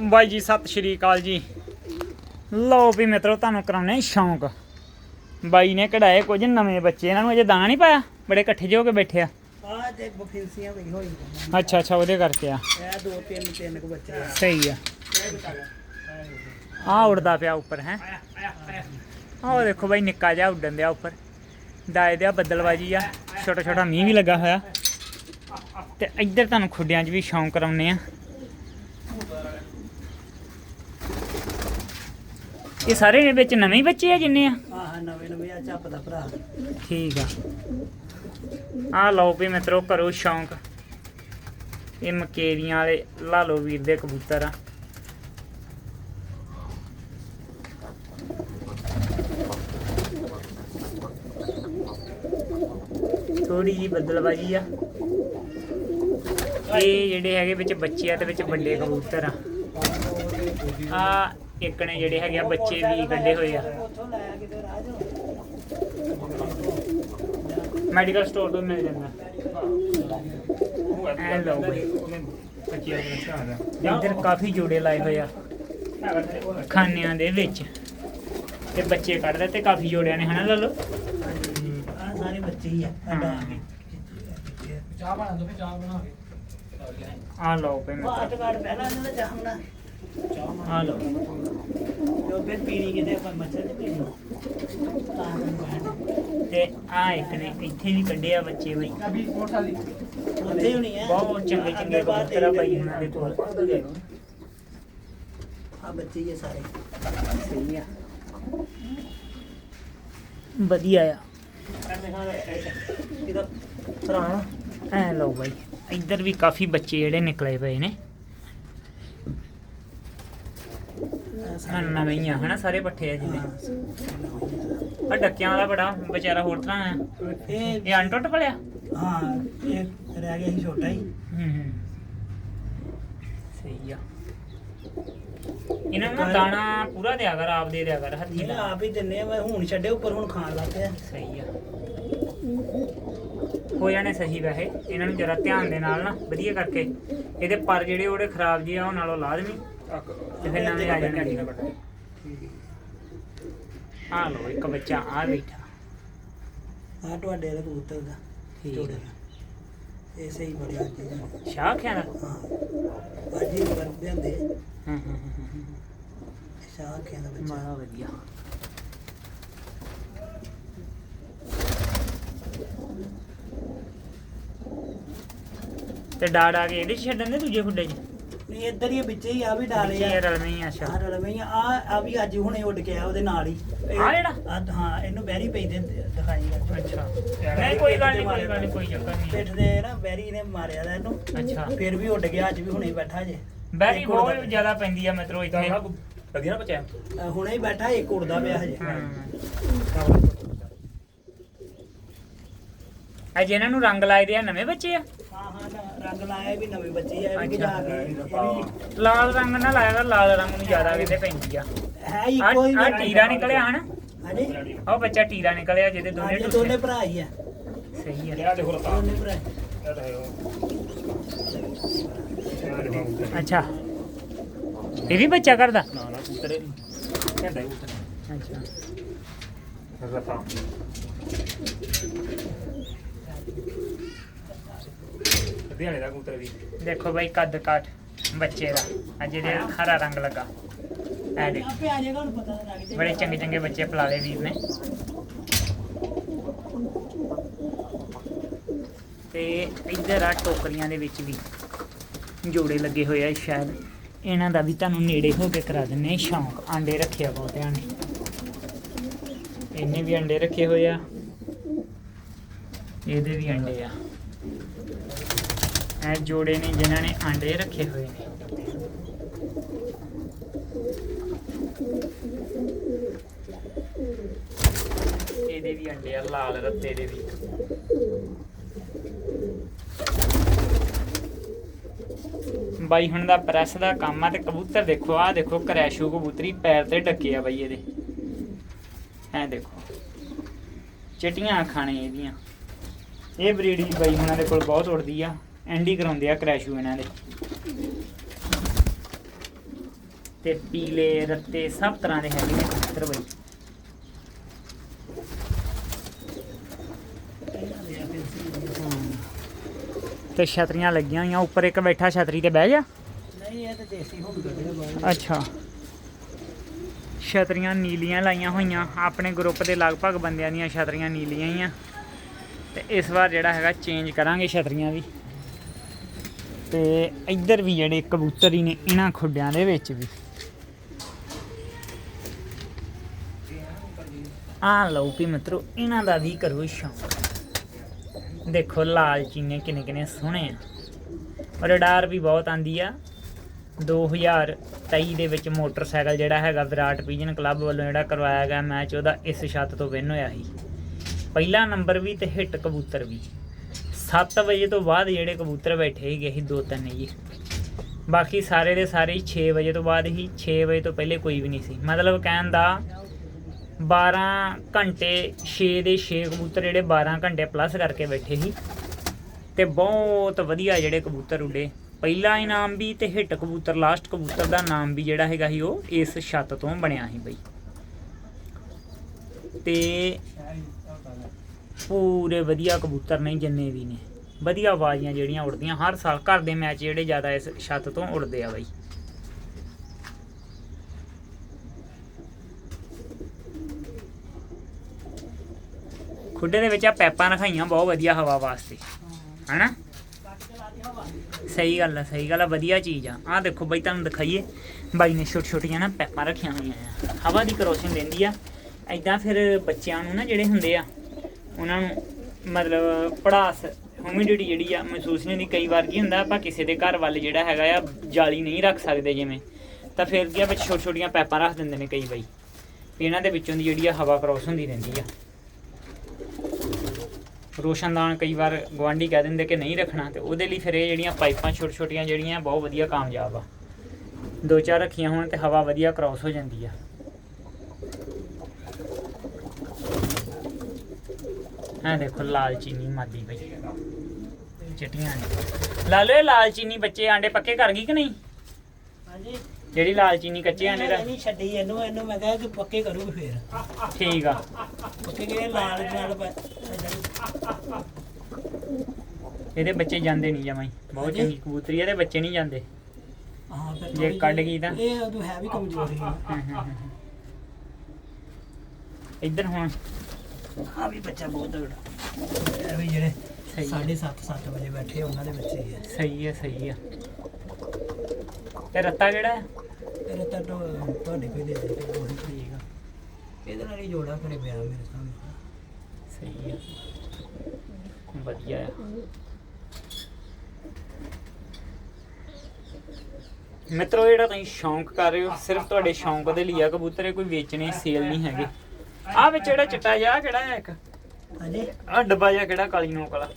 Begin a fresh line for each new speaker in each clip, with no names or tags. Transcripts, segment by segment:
ਬਾਈ ਜੀ ਸਤਿ ਸ਼੍ਰੀ ਅਕਾਲ ਜੀ। ਲਓ ਵੀ ਮਿੱਤਰੋ ਤੁਹਾਨੂੰ ਕਰਾਉਣੇ ਸ਼ੌਂਕ। ਬਾਈ ਨੇ ਕਢਾਏ ਕੁਝ ਨਵੇਂ ਬੱਚੇ ਇਹਨਾਂ ਨੂੰ ਅਜੇ ਦਾਣਾ ਨਹੀਂ ਪਾਇਆ? ਬੜੇ ਇਕੱਠੇ ਜਿਹੇ ਹੋ ਕੇ ਬੈਠੇ ਆ।
ਤੇ ਬਫਿੰਸੀਆਂ।
ਅੱਛਾ ਅੱਛਾ ਉਹਦੇ ਕਰਕੇ ਆ।
ਇਹ ਦੋ ਤਿੰਨ ਤਿੰਨ ਕੁ ਬੱਚੇ ਆ।
ਸਹੀ ਆ। ਆ ਉੜਦਾ ਪਿਆ ਉੱਪਰ ਹੈ। ਆਹ ਦੇਖੋ ਬਾਈ ਨਿੱਕਾ ਜਿਹਾ ਉੱਡਣ ਦਿਆ ਉੱਪਰ। ਦਾਏ ਦਿਆ ਬੱਦਲਬਾਜੀ ਆ। ਛੋਟਾ ਛੋਟਾ ਮੀਂਹ ਵੀ ਲੱਗਾ ਹੋਇਆ। ਤੇ ਇੱਧਰ ਤੁਹਾਨੂੰ ਖੁੱਡਿਆਂ 'ਚ ਵੀ ਸ਼ੌਂਕ ਕਰਾਉਨੇ ਆ। ਇਹ ਸਾਰੇ ਨੇ ਵਿੱਚ ਨਵੇਂ ਹੀ ਬੱਚੇ ਆ ਜਿੰਨੇ ਆ?
ਆਹ ਨਵੇਂ ਨਵੇਂ ਆ ਚੱਪ ਦਾ ਭਰਾ।
ਠੀਕ ਆ। ਆ ਲਓ ਵੀ ਮਿੱਤਰੋ ਕਰੋ ਸ਼ੌਂਕ। ਇਹ ਮਕੇਰੀਆਂ ਵਾਲੇ ਲਾਲੋ ਵੀਰ ਦੇ ਕਬੂਤਰ ਆ। ਥੋੜੀ ਜੀ ਬੱਦਲਬਾਜੀ ਆ। ਇਹ ਜਿਹੜੇ ਹੈਗੇ ਵਿੱਚ ਬੱਚੇ ਆ ਤੇ ਵਿੱਚ ਵੱਡੇ ਕਬੂਤਰ ਆ। ਆ ਇੱਕ ਨੇ ਜਿਹੜੇ ਹੈਗੇ ਆ ਬੱਚੇ ਵੀ ਕੱਢੇ ਹੋਏ ਆ। ਮੈਡੀਕਲ ਸਟੋਰ ਤੋਂ ਮਿਲ ਜਾਂਦਾ। ਐ ਲਓ ਬਈ ਇੱਧਰ ਕਾਫੀ ਜੋੜੇ ਲਾਏ ਹੋਏ ਆ। ਖਾਨਿਆਂ ਦੇ ਵਿੱਚ। ਤੇ ਬੱਚੇ ਕੱਢਦੇ ਤੇ ਕਾਫੀ ਜੋੜਿਆਂ ਨੇ ਹਨਾ ਲੱਲੋ?
ਆ ਸਾਰੇ ਬੱਚੇ ਹੀ ਆ ਅੱਡਾ
ਚਾਹ ਬਣਾ ਦੋ ਚਾਹ ਬਣਾ ਕੇ।
ਆ ਲਓ ਪੇ
ਬਾਟ ਕਾਟ ਪਹਿਲਾਂ ਇਹਨਾਂ ਦਾ ਚਾਹਣਾ
ਆ ਲਓ।
ਜੋ ਫਿਰ ਪੀਣੀ ਕਿਤੇ ਆਪਾਂ ਮੱਛਰ ਨਹੀਂ ਪੀਣੀ। ਤਾਂ ਬੈਠ
ਤੇ ਆ ਇੱਕ ਨੇ ਇੱਥੇ ਵੀ ਕੱਢਿਆ ਬੱਚੇ ਬਈ।
ਅਭੀ ਕੋਟ ਵਾਲੀ
ਉੱਥੇ ਹੋਣੀ ਹੈ।
ਬਹੁਤ ਚੰਗੇ ਚੰਗੇ ਕਬੂਤਰ ਆ ਬਾਈ ਉਹਨਾਂ ਦੇ ਕੋਲ।
ਆ ਬੱਚੇ ਹੀ ਆ ਸਾਰੇ।
ਸਹੀ ਆ। ਵਧੀਆ ਆ।
ਇਹਦਾ ਭਰਾ
ਐ ਲਓ ਬਾਈ। ਇੱਧਰ ਵੀ ਕਾਫੀ ਬੱਚੇ ਜਿਹੜੇ ਨਿਕਲੇ ਪਏ ਨੇ। ਹਾਂ ਨਵੇਂ ਹੀ ਆ ਹਨਾ ਸਾਰੇ ਪੱਠੇ ਆ ਜਿਵੇਂ। ਆ ਡੱਕਿਆਂ ਵਾਲਾ ਬੜਾ ਵਿਚਾਰਾ ਹੋਰ ਤਰ੍ਹਾਂ ਆ
ਇਹ
ਇਹ ਅਨਟੁੱਟ ਭਲਿਆ
ਹਾਂ ਇਹ ਰਹਿ ਗਿਆ ਸੀ ਛੋਟਾ ਹੀ।
ਹੂੰ ਹੂੰ। ਸਹੀ ਆ। ਇਹਨਾਂ ਨੂੰ ਦਾਣਾ ਪੂਰਾ ਦਿਆ ਕਰ ਆਪ ਦੇ ਦਿਆ ਕਰ ਹੱਥੀ ਨਾਲ
ਆਪ ਹੀ ਦਿੰਨੇ ਆ ਮੈਂ ਹੁਣ ਛੱਡੇ ਉੱਪਰ ਹੁਣ ਖਾਣ ਲੱਗ ਪਿਆ।
ਸਹੀ ਆ। ਹੋ ਜਾਣੇ ਸਹੀ ਵੈਸੇ। ਇਹਨਾਂ ਨੂੰ ਜਰਾ ਧਿਆਨ ਦੇ ਨਾਲ ਨਾ ਵਧੀਆ ਕਰਕੇ। ਇਹਦੇ ਪਰ ਜਿਹੜੇ ਉਹਦੇ ਖਰਾਬ ਜੀ ਆ ਉਹ ਨਾਲੋਂ ਲਾਜ਼ਮੀ। ਤੇ ਫਿਰ ਨਵੇਂ ਆ ਜਾਣਗੇ। ਆ ਲੋ ਇੱਕ ਬੱਚਾ ਆ ਬੈਠਾ।
ਆ ਤੁਹਾਡੇ ਦਾ ਕਬੂਤਰ ਦਾ
ਠੀਕ। ਹੈ
ਇਹ ਸਹੀ ਬੜਿਆ ਜੀ
ਸ਼ਾਹ ਖਿਆ ਦਾ?
ਹਾਂ। ਬਾਜੀ ਵਰਦੇ ਹੁੰਦੇ
ਹਾਂ ਹਾਂ ਹਾਂ, ਹਾਂ
ਸ਼ਾਹ ਦਾ ਬੱਚਾ।
ਬੜਾ ਵਧੀਆ। ਤੇ ਡਾੜ ਆ ਕੇ ਇਹਦੇ 'ਚ ਛੱਡਣ ਦੇ ਦੂਜੇ ਖੁੱਡੇ 'ਚ?
ਨਹੀਂ ਇੱਧਰ ਹੀ ਆ, ਵਿੱਚੇ ਹੀ ਆ ਵੀ ਡਾਲੇ ਆ
ਰਲਵੇਂ ਹੀ ਆ ਅੱਛਾ।
ਆ ਰਲਵੇਂ ਆ। ਆ ਵੀ ਅੱਜ ਹੁਣੇ ਉੱਡ ਕੇ ਆ ਉਹਦੇ ਨਾਲ ਹੀ। ਇਹ-
ਆਹ ਜਿਹੜਾ?
ਆਹ ਹਾਂ ਇਹਨੂੰ ਬੈਰੀ ਪਈ ਦੇ ਦਿਖਾਈ
ਅੱਛਾ। ਨਹੀਂ ਕੋਈ ਗੱਲ ਨਹੀਂ ਕੋਈ ਗੱਲ ਨਹੀਂ ਕੋਈ ਚੱਕਰ ਨਹੀਂ।
ਪਿੱਠ ਦੇ ਨਾ ਬੈਰੀ ਨੇ ਮਾਰਿਆ ਦਾ ਇਹਨੂੰ।
ਅੱਛਾ।
ਫਿਰ ਵੀ ਉੱਡ ਗਿਆ ਅੱਜ ਵੀ ਹੁਣੇ ਹੀ ਬੈਠਾ ਜੇ।
ਬੈਰੀ
ਇੱਕ ਉੱਡਦਾ
ਬਹੁਤ ਜ਼ਿਆਦਾ ਪੈਂਦੀ ਆ ਮਿੱਤਰੋ ਇੱਥੇ।
ਵਧੀਆ ਨਾ ਬਚਿਆ
ਅ, ਹੁਣੇ ਹੀ ਬੈਠਾ ਇੱਕ ਉੜਦਾ ਪਿਆ ਹਜੇ।
ਆ ਜਿਹਨਾਂ ਨੂੰ ਰੰਗ ਲਾਏ ਦੇ ਆ ਨਵੇਂ ਬੱਚੇ ਆ?
ਹਾਂ ਹਾਂ ਰੰਗ ਲਾਇਆ ਵੀ ਨਵੇਂ ਬੱਚੇ ਆ ਇਹ ਵੀ
ਅੱਛਾ।
ਜਾ ਕੇ ਇਹ ਵੀ
ਲਾਲ ਰੰਗ ਨਾ ਲਾਇਆ ਲਾਲ ਰੰਗ ਨੂੰ ਜ਼ਿਆਦਾ ਕਿਤੇ ਪੈਂਦੀ ਆ।
ਹੈ ਹੀ
ਆ ਟੀਰਾ ਨਿਕਲਿਆ ਹਨਾ?
ਹਾਂਜੀ।
ਉਹ ਬੱਚਾ ਟੀਰਾ ਨਿਕਲਿਆ ਜਿਹਦੇ ਦੋਨੇ ਟੁੱਟੇ।
ਦੋਨੇ ਭਰਾ ਹੀ ਆ।
ਸਹੀ ਆ।
ਇਹ ਦੇਖੋ ਰਤਾ
ਦੋਨੇ ਭਰਾ
ਅੱਛਾ। ਇਹ ਵੀ ਬੱਚਾ ਕਰਦਾ?
ਨਾ ਨਾ ਕੂਤਰੇ ਕਹਿੰਦਾ ਕੂਤਰੇ।
ਅੱਛਾ।
ਹਰਿਆਣੇ ਦਾ ਕੂਤਰ ਵੀ
ਦੇਖੋ ਬਾਈ ਕੱਦ ਕਾਠ ਬੱਚੇ ਦਾ ਆ ਜਿਹਦੇ ਹਰਾ ਰੰਗ ਲੱਗਾ। ਐ ਦੇਖ।
ਆਪੇ ਆ ਜਾਏਗਾ ਹੁਣ ਪਤਾ ਲੱਗ ਜਾਏਗਾ।
ਬੜੇ ਚੰਗੇ ਚੰਗੇ ਬੱਚੇ ਪਲਾਲੇ ਵੀਰ ਨੇ। ਤੇ ਇੱਧਰ ਆ ਟੋਕਰੀਆਂ ਦੇ ਵਿੱਚ ਵੀ ਜੋੜੇ ਲੱਗੇ ਹੋਏ ਆ ਸ਼ਾਇਦ। ਇਹਨਾਂ ਦਾ ਵੀ ਤੁਹਾਨੂੰ ਨੇੜੇ ਹੋ ਕੇ ਕਰਾ ਦਿੰਨੇ ਆ ਸ਼ੌਂਕ। ਆਂਡੇ ਰੱਖਿਆ ਬਹੁਤਿਆਂ ਨੇ ਇਹਨੇ। ਵੀ ਅੰਡੇ ਰੱਖੇ ਹੋਏ ਆ। ਇਹਦੇ ਵੀ ਅੰਡੇ ਆ। ਜੋੜੇ ਨੇ, ਜਿਨ੍ਹਾਂ ਨੇ ਆਂਡੇ ਰੱਖੇ ਹੋਏ ਨੇ। ਇਹਦੇ ਵੀ ਅੰਡੇ ਆ, ਲਾਲ ਰੱਤੇ ਦੇ ਵੀ। ਬਾਈ, ਹੁਣ ਦਾ ਪ੍ਰੈਸ ਦਾ ਕੰਮ ਆ ਤੇ ਕਬੂਤਰ ਦੇਖੋ, ਆਹ ਦੇਖੋ, ਕਰੈਸ਼ੂ ਕਬੂਤਰੀ ਪੈਰ ਤੇ ਡੱਕੇ ਆ ਬਾਈ ਇਹਦੇ। ਐ ਦੇਖੋ। ਚਿਟੀਆਂ ਖਾਣੇ ਇਹਦੀਆਂ। ਇਹ ਬਰੀਡ ਵੀ ਬਾਈ ਹੁਣਾਂ ਦੇ ਕੋਲ ਬਹੁਤ ਉੜਦੀ ਆ। ਐਂਡੀ ਕਰਾਉਂਦੇ ਆ ਕਰੈਸ਼ੂ ਇਹਨਾਂ ਦੇ। ਤੇ ਪੀਲੇ ਰੱਤੇ ਸਭ ਤਰ੍ਹਾਂ ਦੇ ਹੈਗੇ ਨੇ ਕਬੂਤਰ ਬਈ। ਤੇ ਛਤਰੀਆਂ ਲੱਗੀਆਂ ਹੋਈਆਂ ਉੱਪਰ ਇੱਕ ਬੈਠਾ ਛਤਰੀ ਤੇ ਬਹਿ ਗਿਆ
ਨਹੀਂ ਇਹ ਤਾਂ ਦੇਸੀ ਹੁਣ ਕੱਢਿਆ ਬਾਹਰ।
ਅੱਛਾ। ਛਤਰੀਆਂ ਨੀਲੀਆਂ ਲਾਈਆਂ ਹੋਈਆਂ ਆਪਣੇ ਗਰੁੱਪ ਦੇ ਲਗਭਗ ਬੰਦਿਆਂ ਦੀਆਂ ਛਤਰੀਆਂ ਨੀਲੀਆਂ ਹੀ ਆ। ਤੇ ਇਸ ਵਾਰ ਜਿਹੜਾ ਹੈਗਾ ਚੇਂਜ ਕਰਾਂਗੇ ਛਤਰੀਆਂ ਵੀ। ਤੇ ਇੱਧਰ ਵੀ ਜਿਹੜੇ ਕਬੂਤਰ ਹੀ ਨੇ, ਇਹਨਾਂ ਖੁੱਡਿਆਂ ਦੇ ਵਿੱਚ ਵੀ। ਆ ਲਓ ਵੀ ਮਿੱਤਰੋ, ਇਹਨਾਂ ਦਾ ਵੀ ਕਰੋ ਸ਼ੌਂਕ। ਦੇਖੋ ਲਾਲ ਚੀਨੇ ਕਿੰਨੇ ਕਿੰਨੇ ਸੋਹਣੇ ਆ। ਰਡਾਰ ਵੀ ਬਹੁਤ ਆਂਦੀ ਆ। 2023 ਦੇ ਵਿੱਚ ਮੋਟਰਸਾਈਕਲ ਜਿਹੜਾ ਹੈਗਾ ਵਿਰਾਟ ਪੀਜਨ ਕਲੱਬ ਵੱਲੋਂ ਜਿਹੜਾ ਕਰਵਾਇਆ ਗਿਆ ਮੈਚ, ਉਹਦਾ ਇਸ ਛੱਤ ਤੋਂ ਵਿਨ ਹੋਇਆ ਸੀ। ਪਹਿਲਾ ਨੰਬਰ ਵੀ ਤੇ ਹਿੱਟ ਕਬੂਤਰ ਵੀ। 7 ਵਜੇ ਤੋਂ ਬਾਅਦ ਜਿਹੜੇ ਕਬੂਤਰ ਬੈਠੇ ਸੀਗੇ ਸੀ ਦੋ ਤਿੰਨ ਜੀ। ਬਾਕੀ ਸਾਰੇ ਦੇ ਸਾਰੇ ਹੀ 6 ਵਜੇ ਤੋਂ ਬਾਅਦ ਹੀ 6 ਵਜੇ ਤੋਂ ਪਹਿਲੇ ਕੋਈ ਵੀ ਨਹੀਂ ਸੀ। ਮਤਲਬ ਕਹਿਣ ਦਾ 12 ਘੰਟੇ 6 ਦੇ 6 ਕਬੂਤਰ ਜਿਹੜੇ 12 ਘੰਟੇ ਪਲੱਸ ਕਰਕੇ ਬੈਠੇ ਸੀ। ਤੇ ਬਹੁਤ ਵਧੀਆ ਜਿਹੜੇ ਕਬੂਤਰ ਉੱਡੇ। ਪਹਿਲਾ ਇਨਾਮ ਵੀ ਤੇ ਹਿੱਟ ਕਬੂਤਰ ਲਾਸਟ ਕਬੂਤਰ ਦਾ ਨਾਮ ਵੀ ਜਿਹੜਾ ਹੈਗਾ ਸੀ ਉਹ ਇਸ ਛੱਤ ਤੋਂ ਬਣਿਆ ਸੀ ਬਈ। ਤੇ ਪੂਰੇ ਵਧੀਆ ਕਬੂਤਰ ਨੇ, ਜਿੰਨੇ ਵੀ ਨੇ। ਵਧੀਆ ਆਵਾਜ਼ਾਂ ਜਿਹੜੀਆਂ ਉੜਦੀਆਂ ਹਰ ਸਾਲ ਘਰ ਦੇ ਮੈਚ ਜਿਹੜੇ ਜ਼ਿਆਦਾ ਇਸ ਛੱਤ ਤੋਂ ਉੜਦੇ ਆ ਬਾਈ। ਖੁੱਡੇ ਦੇ ਵਿੱਚ ਆ ਪੈਪਾਂ ਰਖਾਈਆਂ, ਬਹੁਤ ਵਧੀਆ ਹਵਾ ਵਾਸਤੇ। ਹਨਾ? ਸਹੀ ਗੱਲ ਆ, ਸਹੀ ਗੱਲ ਆ, ਵਧੀਆ ਚੀਜ਼ ਆ। ਆਹ ਦੇਖੋ ਬਾਈ, ਤੁਹਾਨੂੰ ਦਿਖਾਈਏ। ਬਾਈ ਨੇ ਛੋਟੀ ਛੋਟੀਆਂ ਨਾ ਪੈਪਾਂ ਰੱਖੀਆਂ ਹੋਈਆਂ ਆ। ਹਵਾ ਦੀ ਕਰੋਸ਼ਨ ਦਿੰਦੀ ਆ। ਐਦਾਂ ਫਿਰ ਬੱਚਿਆਂ ਨੂੰ ਨਾ ਜਿਹੜੇ ਹੁੰਦੇ ਆ ਉਹਨਾਂ ਨੂੰ ਮਤਲਬ ਪੜਾਸ ਹਿਊਮਿਡਿਟੀ ਜਿਹੜੀ ਆ, ਮਹਿਸੂਸ ਨਹੀਂ ਹੁੰਦੀ। ਕਈ ਵਾਰ ਕੀ ਹੁੰਦਾ, ਆਪਾਂ ਕਿਸੇ ਦੇ ਘਰ ਵੱਲ ਜਿਹੜਾ ਹੈਗਾ ਆ, ਜਾਲੀ ਨਹੀਂ ਰੱਖ ਸਕਦੇ ਜਿਵੇਂ। ਤਾਂ ਫਿਰ ਕੀ ਆ, ਵਿੱਚ ਛੋਟੀ ਛੋਟੀਆਂ ਪੈਪਾਂ ਰੱਖ ਦਿੰਦੇ ਨੇ ਕਈ ਵਾਰੀ। ਵੀ ਇਹਨਾਂ ਦੇ ਵਿੱਚੋਂ ਦੀ ਜਿਹੜੀ ਆ, ਹਵਾ ਕ੍ਰੋਸ ਹੁੰਦੀ ਰਹਿੰਦੀ ਆ। ਰੋਸ਼ਨਦਾਨ ਕਈ ਵਾਰ ਗਵਾਂਢੀ ਕਹਿ ਦਿੰਦੇ ਕਿ ਨਹੀਂ ਰੱਖਣਾ, ਤੇ ਉਹਦੇ ਲਈ ਫਿਰ ਇਹ ਜਿਹੜੀਆਂ ਪਾਈਪਾਂ ਛੋਟ ਛੋਟੀਆਂ ਜਿਹੜੀਆਂ, ਬਹੁਤ ਵਧੀਆ ਕਾਮਯਾਬ ਆ। ਦੋ ਚਾਰ ਰੱਖੀਆਂ ਹੋਣ ਤੇ ਹਵਾ ਵਧੀਆ ਕ੍ਰਾਸ ਹੋ ਜਾਂਦੀ ਆ। ਆ ਦੇਖੋ ਲਾਲ ਚੀਨੀ ਮਾਦੀ ਬਈ। ਚਟੀਆਂ ਨੇ। ਲਾ ਲਓ ਲਾਲ ਚੀਨੀ ਬੱਚੇ ਆਂਡੇ ਪੱਕੇ ਕਰ ਗਈ ਕਿ ਨਹੀਂ?
ਹਾਂਜੀ।
ਜਿਹੜੀ ਲਾਲ ਚੀਨੀ ਕੱਚੇ ਆਂਡੇ ਦਾ।
ਨਹੀਂ ਛੱਡੀ ਇਹਨੂੰ ਇਹਨੂੰ ਮੈਂ ਕਿਹਾ ਕਿ ਪੱਕੇ ਕਰੂਗੇ ਫੇਰ।
ਠੀਕ ਆ।
ਪੱਕੇ ਗਏ ਲਾਲ ਨਾਲ
ਇਹਦੇ ਬੱਚੇ ਜਾਂਦੇ ਨਹੀਂ ਜਮਾਈ ਬਹੁਤ। ਚੰਗੀ ਕਬੂਤਰੀ ਆ, ਇਹਦੇ ਬੱਚੇ ਨਹੀਂ ਜਾਂਦੇ।
ਹਾਂ ਫਿਰ
ਜੇ ਕੱਢ ਗਈ ਤਾਂ?
ਇਹ ਉਦੋਂ ਹੈ ਵੀ ਕਮਜ਼ੋਰ ਹੀ।
ਇੱਧਰ ਹੁਣ
ਆ ਵੀ ਬੱਚਾ ਬਹੁਤ ਤਗੜਾ ਇਹ ਵੀ ਜਿਹੜੇ
ਸਹੀ ਹੈ।
7:30 7 ਵਜੇ ਬੈਠੇ ਉਹਨਾਂ ਦੇ ਬੱਚੇ ਹੀ ਆ।
ਸਹੀ ਹੈ ਸਹੀ ਹੈ। ਤੇ ਰੱਤਾ ਕਿਹੜਾ ਹੈ?
ਤੇਰੇ ਤਾਂ ਤੁਹਾਡੇ ਕੋਈ ਦੇ ਦੇ ਤੇ ਉਹੀ
ਠੀਕ ਆ।
ਇਹਦੇ ਨਾਲ ਹੀ ਜੋੜਾ ਕਰੇ ਪਿਆ ਮੇਰੇ ਸਾਹਮਣੇ।
ਸਹੀ ਹੈ। ਵਧੀਆ ਆ। ਮਿੱਤਰੋ ਜਿਹੜਾ ਤੁਸੀਂ ਸ਼ੌਂਕ ਕਰ ਰਹੇ ਹੋ ਸਿਰਫ ਤੁਹਾਡੇ ਸ਼ੌਂਕ ਦੇ ਲਈ ਆ ਕਬੂਤਰ ਇਹ ਕੋਈ ਵੇਚਣੇ ਸੇਲ ਨਹੀਂ ਹੈਗੇ। ਆ ਵਿੱਚ ਜਿਹੜਾ ਚਿੱਟਾ ਜਿਹਾ ਕਿਹੜਾ ਹੈ ਇੱਕ?
ਹਾਂਜੀ।
ਆ ਡੱਬਾ ਜਿਹਾ ਕਿਹੜਾ ਕਾਲੀ ਨੋਕ ਵਾਲਾ?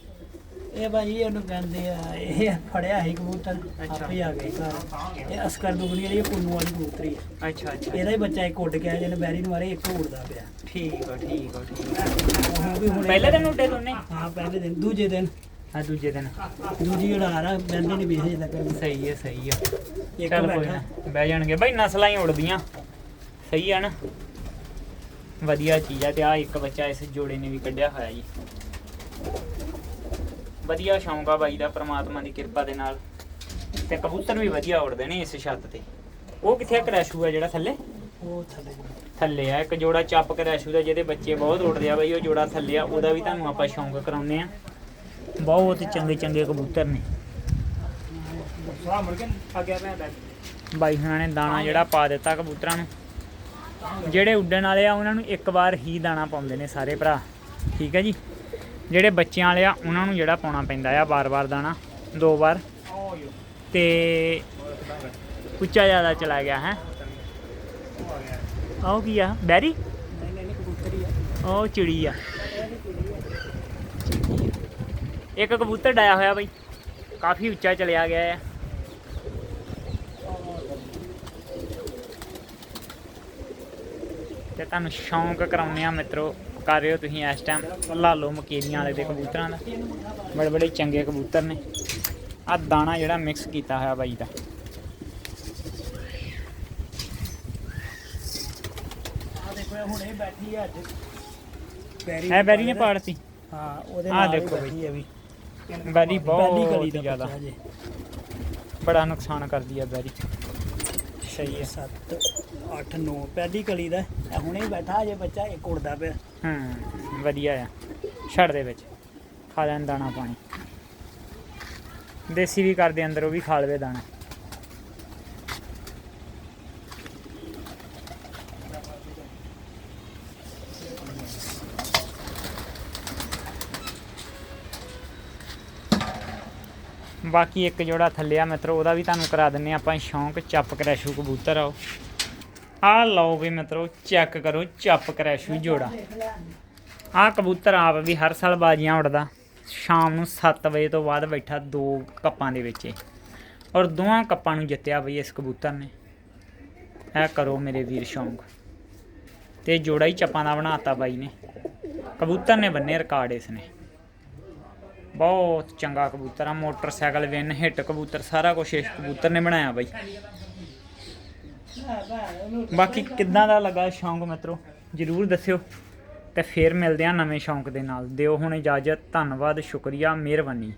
ਇਹ ਭਾਜੀ ਉਹਨੂੰ ਕਹਿੰਦੇ ਆ ਇਹ ਫੜਿਆ ਸੀ ਕਬੂਤਰ। ਆਪੇ ਆ ਗਏ ਘਰ। ਇਹ ਅਸਕਰ ਦੁਗਣੀ ਵਾਲੀ ਪੁੰਨੂ ਵਾਲੀ ਕਬੂਤਰੀ ਆ।
ਅੱਛਾ ਅੱਛਾ।
ਇਹਦਾ ਹੀ ਬੱਚਾ ਇੱਕ ਉੱਡ ਗਿਆ ਜਿਹਨੇ ਬੈਰੀ ਨੂੰ ਮਾਰੇ ਇੱਕ ਉੜਦਾ ਪਿਆ।
ਠੀਕ ਆ ਠੀਕ ਆ ਠੀਕ ਆ।
ਉਹ ਵੀ ਹੁਣ
ਪਹਿਲੇ ਦਿਨ ਉੱਡੇ ਦੋਨੇ?
ਹਾਂ ਪਹਿਲੇ ਦਿਨ। ਦੂਜੇ ਦਿਨ।
ਆ ਦੂਜੇ ਦਿਨ।
ਦੂਜੀ ਉਡਾ ਰਾ ਬੰਦੇ ਨਹੀਂ ਵੇਖੇ ਤੱਕ।
ਸਹੀ ਹੈ ਸਹੀ ਆ।
ਇੱਕ
ਚੱਲ ਕੋਈ ਨਾ ਬਹਿ ਜਾਣਗੇ। ਬਈ ਨਸਲਾਂ ਹੀ ਉੜਦੀਆਂ ਸਹੀ ਆ ਨਾ? ਵਧੀਆ ਚੀਜ਼ ਆ ਤੇ ਆ ਇੱਕ ਬੱਚਾ ਇਸ ਜੋੜੇ ਨੇ ਵੀ ਕੱਢਿਆ ਹੋਇਆ ਜੀ। ਵਧੀਆ ਸ਼ੌਂਕ ਆ ਬਾਈ ਦਾ ਪ੍ਰਮਾਤਮਾ ਦੀ ਕਿਰਪਾ ਦੇ ਨਾਲ। ਤੇ ਕਬੂਤਰ ਵੀ ਵਧੀਆ ਉੜਦੇ ਨੇ ਇਸ ਛੱਤ ਤੇ। ਉਹ ਕਿੱਥੇ ਆ? ਕਰੈਸ਼ੂ ਆ ਜਿਹੜਾ ਥੱਲੇ?
ਉਹ ਥੱਲੇ।
ਥੱਲੇ ਆ ਇੱਕ ਜੋੜਾ ਚੱਪ ਕਰੈਸ਼ੂ ਦਾ ਜਿਹਦੇ ਬੱਚੇ ਬਹੁਤ ਉੜਦੇ ਆ ਬਾਈ ਉਹ ਜੋੜਾ ਥੱਲੇ ਆ। ਉਹਦਾ ਵੀ ਤੁਹਾਨੂੰ ਆਪਾਂ ਸ਼ੌਂਕ ਕਰਾਉਂਦੇ ਆ। ਬਹੁਤ ਚੰਗੇ ਚੰਗੇ ਕਬੂਤਰ ਨੇ। ਬਾਈ ਹੁਣਾਂ ਨੇ ਦਾਣਾ ਜਿਹੜਾ ਪਾ ਦਿੱਤਾ ਕਬੂਤਰਾਂ ਨੂੰ। ਜਿਹੜੇ ਉੱਡਣ ਵਾਲੇ ਆ, ਉਹਨਾਂ ਨੂੰ ਇੱਕ ਵਾਰ ਹੀ ਦਾਣਾ ਪਾਉਂਦੇ ਨੇ ਸਾਰੇ ਭਰਾ। ਠੀਕ ਹੈ ਜੀ? ਜਿਹੜੇ ਬੱਚਿਆਂ ਵਾਲੇ ਆ, ਉਹਨਾਂ ਨੂੰ ਜਿਹੜਾ ਪਾਉਣਾ ਪੈਂਦਾ ਆ ਬਾਰ-ਬਾਰ ਦਾਣਾ, ਦੋ ਵਾਰ। ਤੇ ਉੱਚਾ ਜ਼ਿਆਦਾ ਚਲਾ ਗਿਆ, ਹੈ? ਆਹ ਕੀ ਆ? ਬੈਰੀ?
ਨਹੀਂ ਨਹੀਂ ਕਬੂਤਰੀ ਆ
ਉਹ ਚਿੜੀ ਆ। ਇੱਕ ਕਬੂਤਰ ਡਾਇਆ ਹੋਇਆ ਬਈ। ਕਾਫੀ ਉੱਚਾ ਚਲਿਆ ਗਿਆ ਆ। ਤੇ ਤੁਹਾਨੂੰ ਸ਼ੌਂਕ ਕਰਾਉਂਦੇ ਆ ਮਿੱਤਰੋ ਕਰ ਰਹੇ ਹੋ ਤੁਸੀਂ ਇਸ ਟਾਈਮ ਲਾ ਲਓ ਮਕੇਰੀਆਂ ਵਾਲੇ ਦੇ ਕਬੂਤਰਾਂ ਦਾ। ਬੜੇ ਬੜੇ ਚੰਗੇ ਕਬੂਤਰ ਨੇ। ਆ ਦਾਣਾ ਜਿਹੜਾ ਮਿਕਸ ਕੀਤਾ ਹੋਇਆ ਬਾਈ ਦਾ।
ਇਹ ਹੁਣੇ ਬੈਠੀ ਆ ਅੱਜ। ਬੈਰੀ
ਐ ਬੈਰੀ ਨੇ ਪਾੜਤੀ
ਹਾਂ ਉਹਦੇ ਨਾਲ ਹੀ
ਦੇਖੋ
ਬੈਠੀ ਆ ਵੀ।
ਬੈਰੀ ਬਹੁਤ ਜ਼ਿਆਦਾ। ਬੜਾ ਨੁਕਸਾਨ ਕਰਦੀ ਆ ਬੈਰੀ। ਸਹੀ ਹੈ।
7 8 9 ਪਹਿਲੀ ਕਲੀ ਦਾ ਇਹ ਹੁਣੇ ਬੈਠਾ ਅਜੇ ਬੱਚਾ ਇੱਕ ਉੜਦਾ ਪਿਆ।
ਹੂੰ, ਵਧੀਆ ਆ। ਛੱਡ ਦੇ ਵਿੱਚ। ਖਾ ਲੈਣ ਦਾਣਾ ਪਾਣੀ। ਦੇਸੀ ਵੀ ਕਰਦੇ ਅੰਦਰ, ਉਹ ਵੀ ਖਾ ਲਵੇ ਦਾਣਾ। ਬਾਕੀ ਇੱਕ ਜੋੜਾ ਥੱਲੇ ਆ ਮਿੱਤਰੋ, ਉਹਦਾ ਵੀ ਤੁਹਾਨੂੰ ਕਰਾ ਦਿੰਨੇ ਆਪਾਂ, ਸ਼ੌਂਕ, ਚੱਪ ਕਰੈਸ਼ੂ ਕਬੂਤਰ ਆਓ ਆ ਲਓ ਵੀ ਮਿੱਤਰੋ ਚੈੱਕ ਕਰੋ, ਚੱਪ ਕਰੈਸ਼ੂ ਜੋੜਾ। ਆ ਕਬੂਤਰ ਆਪ ਵੀ ਹਰ ਸਾਲ ਬਾਜੀਆਂ ਉੜਦਾ ਸ਼ਾਮ ਨੂੰ 7 ਵਜੇ ਤੋਂ ਬਾਅਦ ਬੈਠਾ ਦੋ ਕੱਪਾਂ ਦੇ ਵਿੱਚ ਔਰ ਦੋਵਾਂ ਕੱਪਾਂ ਨੂੰ ਜਿੱਤਿਆ ਬਈ ਇਸ ਕਬੂਤਰ ਨੇ। ਇਹ ਕਰੋ ਮੇਰੇ ਵੀਰ ਸ਼ੌਂਕ। ਤੇ ਜੋੜਾ ਹੀ ਚੱਪਾਂ ਦਾ ਬਣਾਤਾ ਬਾਈ ਨੇ। ਕਬੂਤਰ ਨੇ ਬੰਨੇ ਰਿਕਾਰਡ ਇਸ ਨੇ। ਬਹੁਤ ਚੰਗਾ ਕਬੂਤਰ ਆ, ਮੋਟਰਸਾਈਕਲ ਵਿਨ ਹਿੱਟ ਕਬੂਤਰ, ਸਾਰਾ ਕੁਝ ਇਸ ਕਬੂਤਰ ਨੇ ਬਣਾਇਆ ਬਾਈ। ਬਾਕੀ ਕਿੱਦਾਂ ਦਾ ਲੱਗਾ ਸ਼ੌਂਕ ਮਿੱਤਰੋ? ਜਰੂਰ ਦੱਸਿਓ। ਤੇ ਫੇਰ ਮਿਲਦੇ ਆ ਨਵੇਂ ਸ਼ੌਂਕ ਦੇ ਨਾਲ। ਦਿਓ ਹੁਣ ਇਜਾਜ਼ਤ, ਧੰਨਵਾਦ, ਸ਼ੁਕਰੀਆ, ਮਿਹਰਬਾਨੀ।